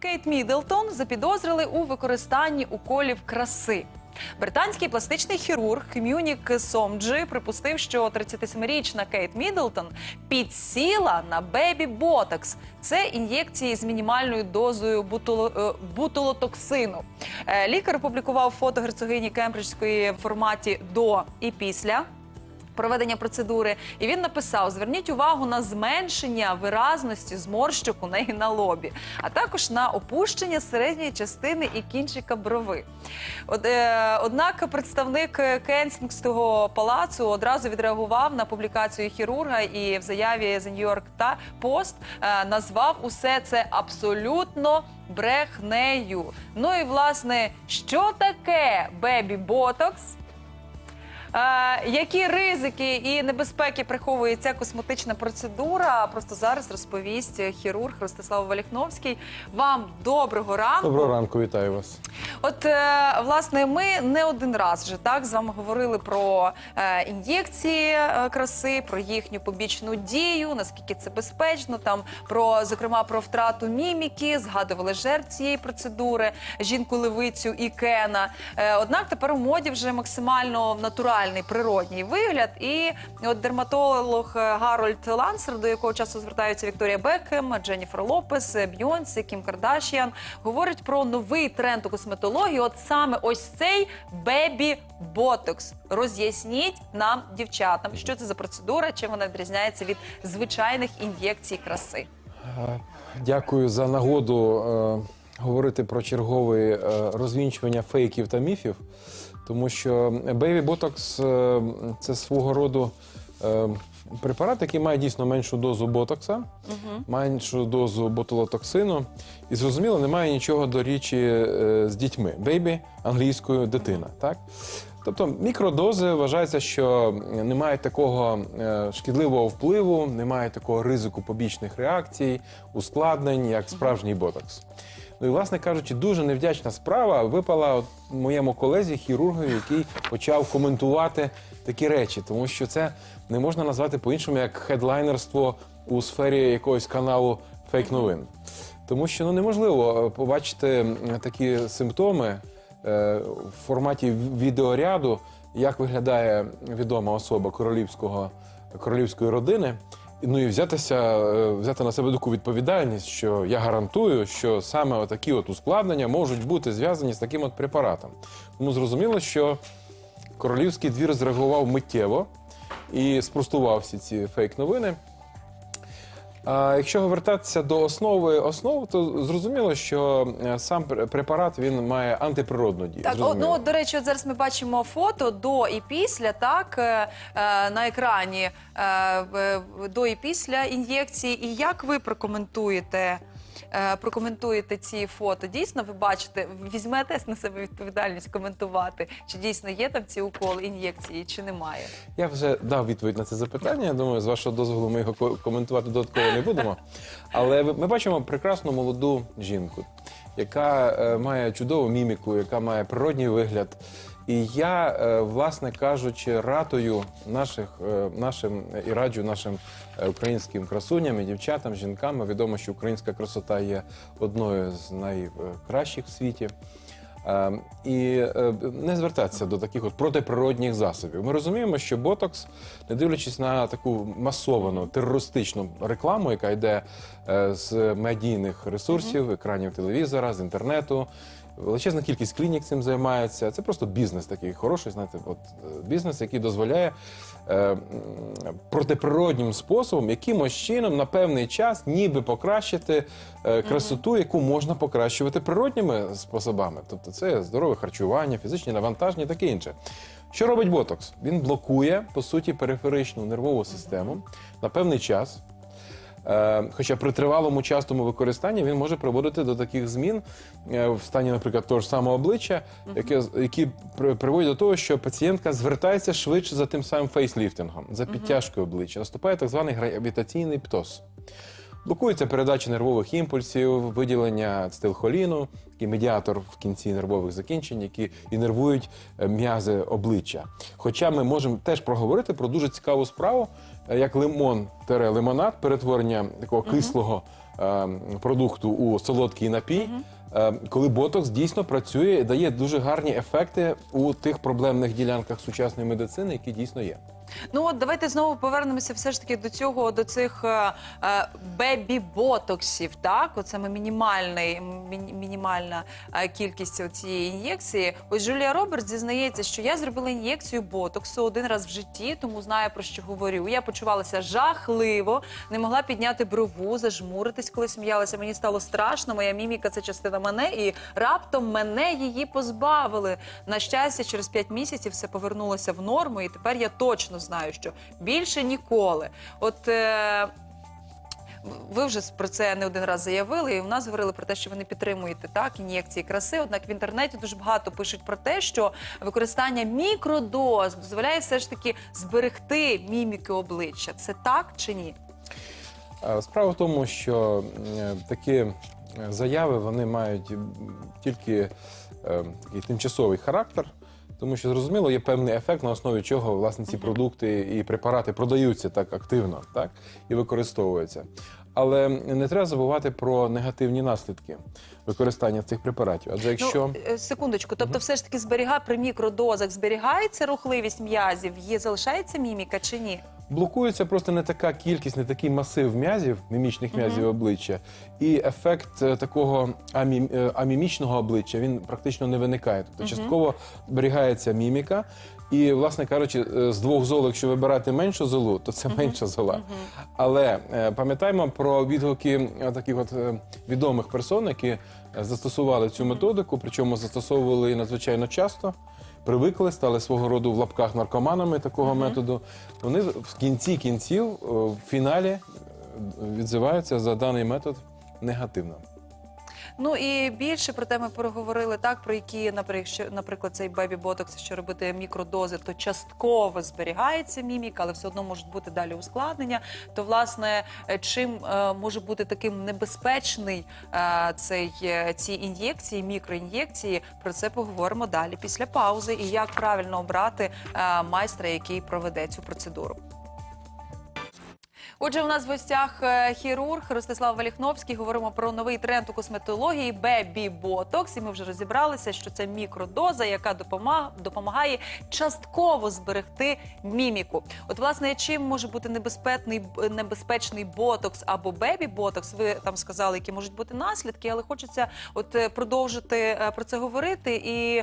Кейт Міддлтон запідозрили у використанні уколів краси. Британський пластичний хірург Мюнік Сомджі припустив, що 37-річна Кейт Міддлтон підсіла на бебі ботокс. Це ін'єкції з мінімальною дозою бутуло- е, бутулотоксину. Е, Лікар опублікував фото герцогині Кембриджської в форматі до і після проведення процедури, і він написав: зверніть увагу на зменшення виразності зморщок у неї на лобі, а також на опущення середньої частини і кінчика брови. От, е, однак представник Кенсінгського палацу одразу відреагував на публікацію хірурга і в заяві The New York Post е, назвав усе це абсолютно брехнею. Ну і власне, що таке бебі ботокс? Які ризики і небезпеки приховує ця косметична процедура? Просто зараз розповість хірург Ростислав Валіхновський. Вам доброго ранку. Доброго ранку, вітаю вас. От е, власне, ми не один раз вже так з вами говорили про е, ін'єкції е, краси, про їхню побічну дію, наскільки це безпечно. Там про зокрема про втрату міміки, згадували жертв цієї процедури, жінку левицю і Кена. Однак тепер у моді вже максимально натуральний природній вигляд. І от дерматолог е, Гарольд Лансер, до якого часу звертаються Вікторія Бекхем, Дженніфер Лопес, Бьонсі, Кім Кардашіан, говорить про новий тренд у косметології. От саме ось цей бебі ботокс. Роз'ясніть нам, дівчатам, що це за процедура, чим вона відрізняється від звичайних ін'єкцій краси. Е, Дякую за нагоду е, говорити про чергове розвінчування фейків та міфів, тому що Baby Botox е, це свого роду е, препарат, який має дійсно меншу дозу ботокса, меншу дозу ботулотоксину. І зрозуміло, немає нічого до річі е, з дітьми. Baby англійською дитина. Так? Тобто мікродози вважається, що немає такого шкідливого впливу, немає такого ризику побічних реакцій, ускладнень, як справжній ботокс. Ну і, власне кажучи, дуже невдячна справа випала от моєму колезі, хірургові, який почав коментувати такі речі, тому що це не можна назвати по-іншому як хедлайнерство у сфері якогось каналу фейк-новин. Тому що ну, неможливо е, побачити такі симптоми е, в форматі відеоряду, як виглядає відома особа королівського, королівської родини. Ну і взятися, е, взяти на себе таку відповідальність, що я гарантую, що саме такі от ускладнення можуть бути зв'язані з таким от препаратом. Тому зрозуміло, що королівський двір зреагував миттєво і спростував всі ці фейк-новини. А якщо повертатися до основи основ, то зрозуміло, що е, сам пр- препарат він має антиприродну дію. Так, зрозуміло. ну от, до речі, от зараз ми бачимо фото до і після, так е, е, на екрані е, в- в- до і після ін'єкції. І як ви прокоментуєте? Е, Прокоментуєте ці фото. Дійсно, ви бачите, візьмете на себе відповідальність коментувати, чи дійсно є там ці уколи ін'єкції, чи немає. Я вже дав відповідь на це запитання. Я думаю, з вашого дозволу ми його ко- коментувати додатково не будемо. Але ми бачимо прекрасну молоду жінку, яка е, має чудову міміку, яка має природній вигляд. І я, е, власне кажучи, ратую наших, е, нашим і раджу нашим е, українським красуням і дівчатам, жінкам. Відомо, що українська красота є одною з найкращих в світі. І не звертатися до таких от протиприродних засобів. Ми розуміємо, що ботокс, не дивлячись на таку масовану терористичну рекламу, яка йде з медійних ресурсів, екранів телевізора, з інтернету. Величезна кількість клінік цим займається. Це просто бізнес такий хороший, знаєте, от е, бізнес, який дозволяє е, протиприроднім способом, якимось чином на певний час ніби покращити е, красоту, яку можна покращувати природніми способами. Тобто це здорове харчування, фізичні навантаження, і таке інше. Що робить ботокс? Він блокує по суті периферичну нервову систему на певний час. Е, Хоча при тривалому частому використанні він може приводити до таких змін е, в стані, наприклад, того ж самого обличчя, яке, які приводять до того, що пацієнтка звертається швидше за тим самим фейсліфтингом, за підтяжкою обличчя. Наступає так званий гравітаційний птоз. Блокується передача нервових імпульсів, виділення ацетилхоліну, який медіатор в кінці нервових закінчень, які інервують е, м'язи обличчя. Хоча ми можемо теж проговорити про дуже цікаву справу, е, як лимон лимонад, перетворення такого кислого е, продукту у солодкий напій. Коли ботокс дійсно працює і дає дуже гарні ефекти у тих проблемних ділянках сучасної медицини, які дійсно є. Ну от давайте знову повернемося все ж таки до цього, до цих е, е, бебі-ботоксів. Так, оце мінімальний, міні- мінімальна е, кількість цієї ін'єкції. Ось Джулія Робертс зізнається, що я зробила ін'єкцію ботоксу один раз в житті, тому знаю про що говорю. Я почувалася жахливо, не могла підняти брову, зажмуритись, коли сміялася. Мені стало страшно. Моя міміка це частина мене, і раптом мене її позбавили. На щастя, через 5 місяців все повернулося в норму, і тепер я точно знаю, що більше ніколи. От. Е- ви вже про це не один раз заявили, і у нас говорили про те, що ви не підтримуєте так ін'єкції краси. Однак в інтернеті дуже багато пишуть про те, що використання мікродоз дозволяє все ж таки зберегти міміки обличчя. Це так чи ні? Справа в тому, що е, такі е, заяви вони мають тільки е, тимчасовий характер. Тому що зрозуміло, є певний ефект, на основі чого власне ці продукти і препарати продаються так активно, так і використовуються. Але не треба забувати про негативні наслідки використання цих препаратів. Адже якщо Ну, секундочку, тобто, все ж таки зберігає при мікродозах, зберігається рухливість м'язів, є залишається міміка чи ні? Блокується просто не така кількість, не такий масив м'язів, мімічних м'язів обличчя, і ефект е, такого амі, е, амімічного обличчя він практично не виникає. Тобто частково зберігається міміка. І, власне кажучи, е, з двох зол, якщо вибирати меншу золу, то це менша зола. Але е, пам'ятаємо про відгуки е, таких от е, відомих персон, які е, застосували цю методику, причому застосовували її надзвичайно часто. Привикли, стали свого роду в лапках наркоманами такого методу. Вони в кінці кінців, е, в фіналі е, відзиваються за даний метод негативно. Ну і більше про те ми переговорили так, про які, наприклад, цей бебі ботокс, що робити мікродози, то частково зберігається міміка, але все одно можуть бути далі ускладнення. То власне, е, чим е, може бути таким небезпечний е, цей ці ін'єкції, мікроін'єкції, про це поговоримо далі після паузи. І як правильно обрати майстра, який проведе цю процедуру. Отже, у нас в гостях е, хірург Ростислав Валіхновський. Говоримо про новий тренд у косметології Бебі Ботокс. І ми вже розібралися, що це мікродоза, яка допомагає, частково зберегти міміку. От, власне, чим може бути небезпечний небезпечний ботокс або бебі ботокс? Ви там сказали, які можуть бути наслідки, але хочеться от е, продовжити е, про це говорити і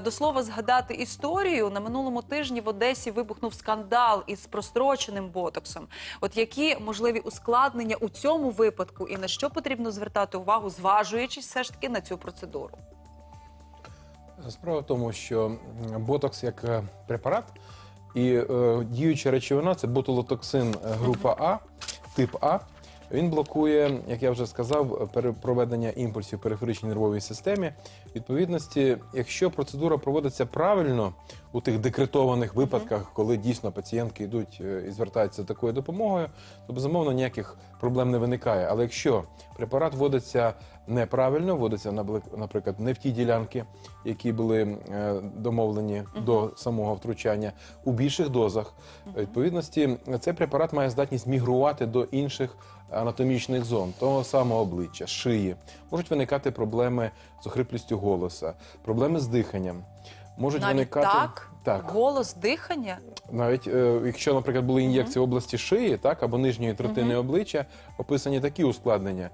до слова згадати історію. На минулому тижні в Одесі вибухнув скандал із простроченим ботоксом. От які можливі ускладнення у цьому випадку, і на що потрібно звертати увагу, зважуючись все ж таки на цю процедуру? Справа в тому, що ботокс як е, препарат і е, діюча речовина це ботулотоксин е, група А, тип А. Він блокує, як я вже сказав, проведення імпульсів в периферичній нервовій системі. Відповідності, якщо процедура проводиться правильно у тих декретованих випадках, коли дійсно пацієнтки йдуть е, і звертаються за такою допомогою, то безумовно ніяких проблем не виникає. Але якщо препарат вводиться неправильно, вводиться наблик- наприклад, не в ті ділянки, які були е, домовлені до самого втручання, у більших дозах, відповідності, цей препарат має здатність мігрувати до інших анатомічних зон, того самого обличчя, шиї. Можуть виникати проблеми з охриплістю голоса, проблеми з диханням. Можуть Навіть виникати так? так. Голос, дихання. Навіть е, якщо, наприклад, були ін'єкції в області шиї, так або нижньої третини обличчя, описані такі ускладнення.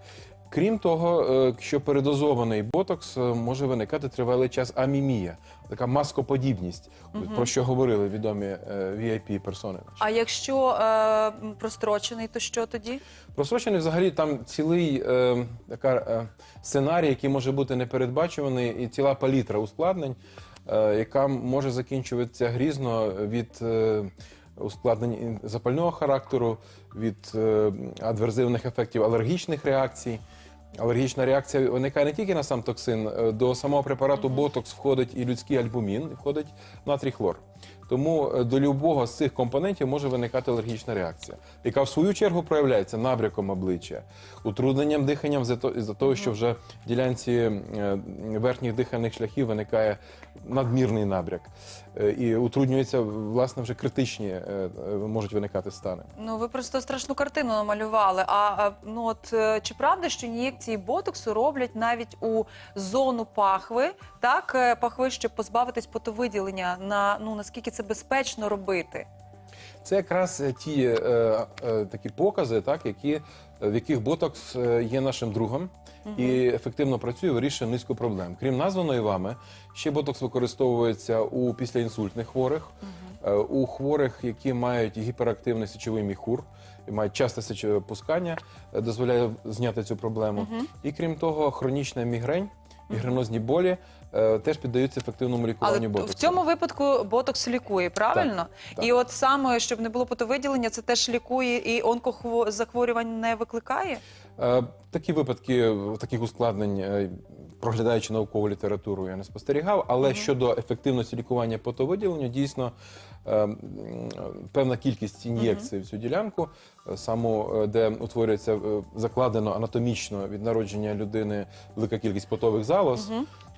Крім того, е, якщо передозований ботокс, е, може виникати тривалий час амімія, така маскоподібність, про що говорили відомі е, vip персони. А якщо е, прострочений, то що тоді? Просрочений взагалі там цілий е, така, е, сценарій, який може бути непередбачуваний, і ціла палітра ускладнень, яка може закінчуватися грізно від е, ускладнень запального характеру, від е, адверзивних ефектів алергічних реакцій. Алергічна реакція виникає не тільки на сам токсин, е, до самого препарату ботокс входить і людський альбумін, і входить натрій хлор. Тому е, до любого з цих компонентів може виникати алергічна реакція, яка в свою чергу проявляється набряком обличчя, утрудненням диханням за того, що вже в ділянці е, верхніх дихальних шляхів виникає надмірний набряк. Е, І утруднюються, власне, вже критичні можуть виникати стани. Ну, ви просто страшну картину намалювали. А ну от чи правда, що ін'єкції ботоксу роблять навіть у зону пахви, так пахви, щоб позбавитись потовиділення? На ну наскільки це безпечно робити? Це якраз е, ті е, е, такі покази, так, які, е, в яких ботокс е, є нашим другом і ефективно працює, вирішує низку проблем. Крім названої вами, ще ботокс використовується у післяінсультних хворих, е, у хворих, які мають гіперактивний сечовий міхур. І мають часте сечопускання, е, дозволяє зняти цю проблему. І крім того, хронічна мігрень, мігренозні болі е, теж піддаються ефективному Але лікуванню в ботоксом. цьому випадку ботокс лікує, правильно? так. І от саме, щоб не було потовиділення, це теж лікує і онкозахворювань не викликає? Е, Такі випадки таких ускладнень, е, проглядаючи наукову літературу, я не спостерігав. Але щодо ефективності лікування потовиділення, дійсно е, м, певна кількість ін'єкцій в цю ділянку, е, саму, е, де утворюється е, закладено анатомічно від народження людини велика кількість потових залоз.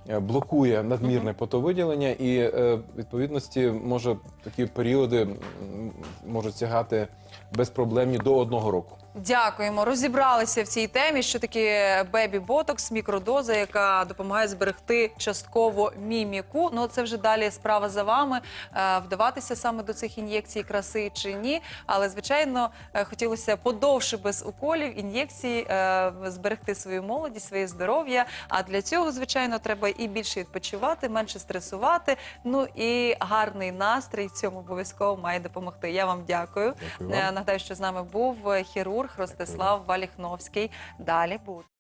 Е, Блокує надмірне потовиділення і е, відповідності може такі періоди можуть сягати безпроблемні до одного року. Дякуємо. Розібралися в цій темі, що таке бебі ботокс, мікродоза, яка допомагає зберегти частково міміку. Ну це вже далі справа за вами. е, Вдаватися саме до цих ін'єкцій краси чи ні. Але звичайно, е, хотілося подовше без уколів ін'єкцій е, зберегти свою молодість, своє здоров'я. А для цього, звичайно, треба і більше відпочивати, менше стресувати. Ну і гарний настрій цьому обов'язково має допомогти. Я вам дякую. Дякую вам. Нагадаю, що з нами був е, хірург Ростислав Валіхновський. Далі буде.